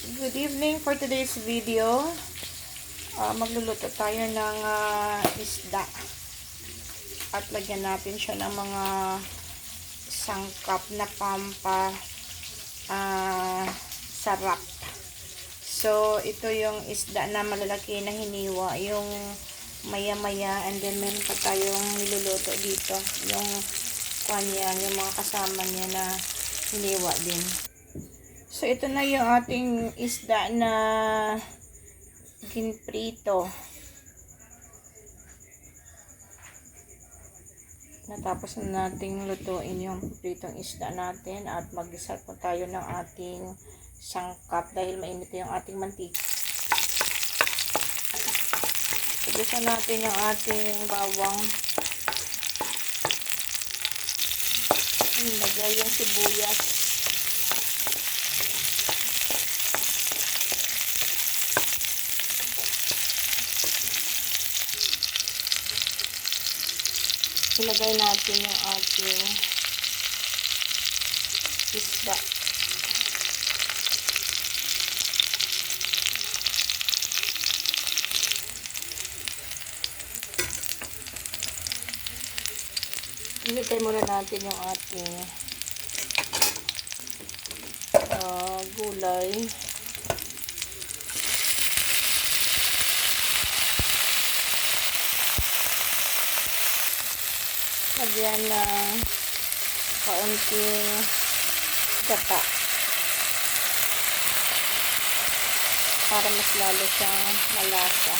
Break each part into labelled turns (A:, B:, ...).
A: Good evening for today's video. Ah, magluluto tayo ng ah, isda. At lagyan natin siya ng mga sangkap na pampa ah, sarap. So, ito yung isda na malalaki na hiniwa. Yung maya-maya and then meron pa tayong niluluto dito. Yung kanya, yung mga kasama niya na hiniwa din. So, ito na yung ating isda na ginprito. Natapos na nating lutuin yung pritong isda natin at mag-isa po tayo ng ating sangkap dahil mainit yung ating mantika. Tubusan natin yung ating bawang. Lagay yung sibuyas. Ilagay natin yung ating isda. Ilagay muna natin yung ating ah, gulay. Lagyan ng kaunting gata para mas lalo siyang malasa.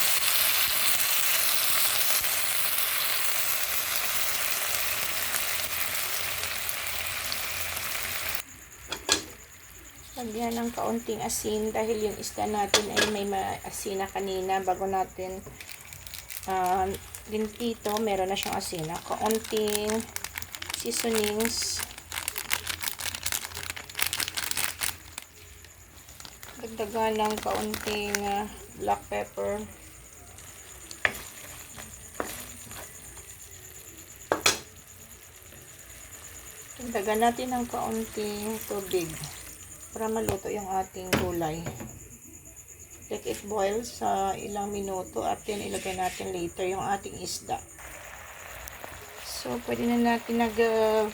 A: Lagyan ng kaunting asin dahil yung isda natin ay may asina kanina bago natin uh, limpito, meron na siyang asina. Kaunting seasonings. Dagdagan ng kaunting uh, black pepper. Dagdagan natin ng kaunting tubig para maluto yung ating gulay let it boil sa ilang minuto at then ilagay natin later yung ating isda. So, pwede na natin nag uh,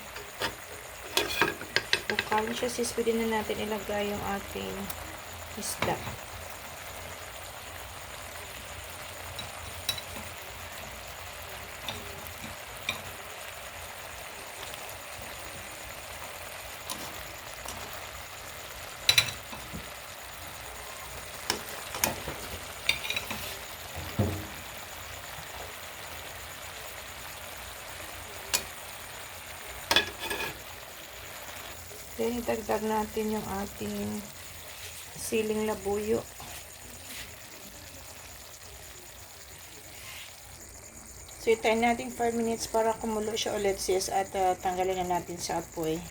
A: bukal siya sis, pwede na natin ilagay yung ating isda. Then, idagdag natin yung ating siling labuyo. So, itayin natin 5 minutes para kumulo siya ulit sis at uh, tanggalin na natin sa apoy.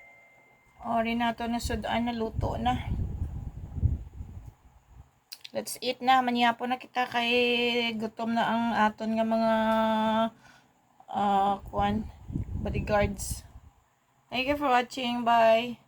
A: Ori na to na sudaan na luto na. Let's eat na. Manyapo na kita kay gutom na ang aton nga mga uh, kwan, bodyguards. Thank you for watching. Bye.